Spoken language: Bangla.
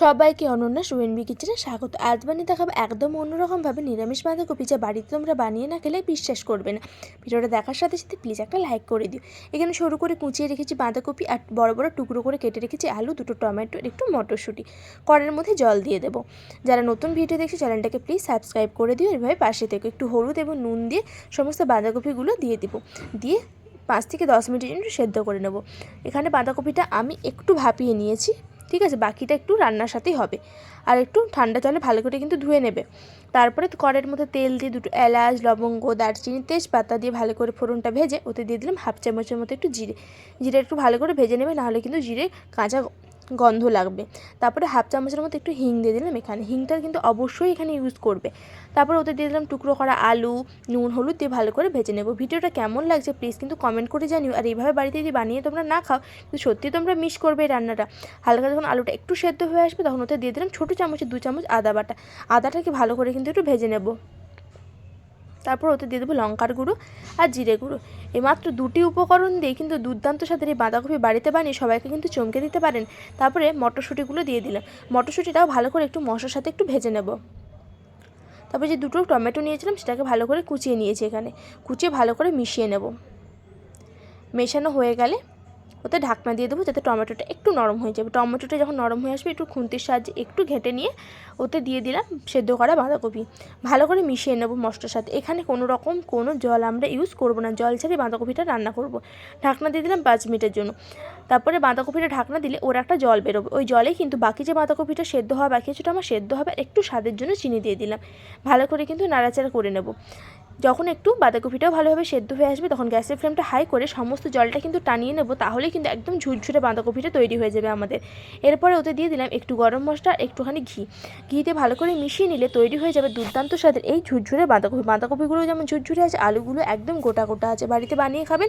সবাইকে অনন্যা সুয়েনবি কিচেনে স্বাগত। আজ বানিয়ে দেখাবো একদম অন্যরকমভাবে নিরামিষ বাঁধাকপি যা বাড়িতে তোমরা বানিয়ে না খেলে বিশ্বাস করবে না। ভিডিওটা দেখার সাথে সাথে প্লিজ একটা লাইক করে দিও। এখানে সরু করে কুচিয়ে রেখেছি বাঁধাকপি আর বড় বড় টুকরো করে কেটে রেখেছি আলু, দুটো টমেটো একটু মটরশুঁটি। কড়ের মধ্যে জল দিয়ে দেবো। যারা নতুন ভিডিও দেখছে চ্যানেলটাকে প্লিজ সাবস্ক্রাইব করে দিও। এভাবে পাশে থেকে। একটু হলুদ এবং নুন দিয়ে সমস্ত বাঁধাকপিগুলো দিয়ে দেবো। দিয়ে পাঁচ থেকে দশ মিনিটের জন্য সেদ্ধ করে নেব। এখানে বাঁধাকপিটা আমি একটু ভাপিয়ে নিয়েছি। ঠিক আছে, বাকিটা একটু রান্নার সাথেই হবে। আর একটু ঠান্ডা জলে ভালো করে কিন্তু ধুয়ে নেবে। তারপরে কড়ের মধ্যে তেল দিয়ে দুটো এলাচ, লবঙ্গ, দারচিনি, তেজপাতা দিয়ে ভালো করে ফোড়নটা ভেজে ওতে দিয়ে দিলাম হাফ চামচের মতো একটু জিরে। জিরে একটু ভালো করে ভেজে নেবে, নাহলে কিন্তু জিরে কাঁচা গন্ধ লাগবে। তারপরে হাফ চামচের মতো একটু হিং দিয়ে দিলাম এখানে। হিংটা কিন্তু অবশ্যই এখানে ইউজ করবে। তারপরে ওতে দিয়ে দিলাম টুকরো করা আলু, নুন, হলুদ দিয়ে ভালো করে ভেজে নেব। ভিডিওটা কেমন লাগছে প্লিজ কিন্তু কমেন্ট করে জানিও। আর এইভাবে বাড়িতে যদি বানিয়ে তোমরা না খাও, কিন্তু সত্যি তোমরা মিস করবে এই রান্নাটা। হালকা যখন আলুটা একটু সেদ্ধ হয়ে আসবে, তখন ওতে দিয়ে দিলাম ছোটো চামচে দু চামচ আদা বাটা। আদাটাকে ভালো করে কিন্তু একটু ভেজে নেব। তারপর ওতে দিয়ে দেবো লঙ্কার গুঁড়ো আর জিরে গুঁড়ো। এই মাত্র দুটি উপকরণ দিয়ে কিন্তু দুর্দান্ত সাথে এই বাঁধাকপি বাড়িতে বানিয়ে সবাইকে কিন্তু চমকে দিতে পারেন। তারপরে মটরশুঁটিগুলো দিয়ে দিলাম। মটরশুঁটিটাও ভালো করে একটু মশলার সাথে একটু ভেজে নেব। তারপরে যে দুটো টমেটো নিয়েছিলাম সেটাকে ভালো করে কুচিয়ে নিয়েছি এখানে। কুচিয়ে ভালো করে মিশিয়ে নেব। মেশানো হয়ে গেলে ওতে ঢাকনা দিয়ে দেবো যাতে টমেটোটা একটু নরম হয়ে যাবে। টমেটোটা যখন নরম হয়ে আসবে, একটু খুন্তির সাহায্যে একটু ঘেঁটে নিয়ে ওতে দিয়ে দিলাম সেদ্ধ করা বাঁধাকপি। ভালো করে মিশিয়ে নেব মশলার সাথে। এখানে কোনো রকম কোনো জল আমরা ইউজ করব না। জল ছাড়িয়ে বাঁধাকপিটা রান্না করব। ঢাকনা দিয়ে দিলাম পাঁচ মিনিটের জন্য। তারপরে বাঁধাকপিটা ঢাকনা দিলে ওর একটা জল বেরোবে। ওই জলে কিন্তু বাকি যে বাঁধাকপিটা সেদ্ধ হওয়া বাকি ওটা আমার সেদ্ধ হবে। একটু স্বাদের জন্য চিনি দিয়ে দিলাম। ভালো করে কিন্তু নাড়াচাড়া করে নেব। যখন একটু বাঁধাকপিটাও ভালোভাবে সেদ্ধ হয়ে আসবে, তখন গ্যাসের ফ্লেমটা হাই করে সমস্ত জলটা কিন্তু টানিয়ে নেব। তাহলে কিন্তু একদম ঝুরঝুরে বাঁধাকপিটা তৈরি হয়ে যাবে আমাদের। এরপরে ওতে দিয়ে দিলাম একটু গরম মশলা, একটুখানি ঘি। ঘিতে ভালো করে মিশিয়ে নিলে তৈরি হয়ে যাবে দুর্দান্ত স্বাদের এই ঝুরঝুরে বাঁধাকপি। বাঁধাকপিগুলো যেমন ঝুরঝুরে আছে, আলুগুলো একদম গোটা গোটা আছে। বাড়িতে বানিয়ে খাবেন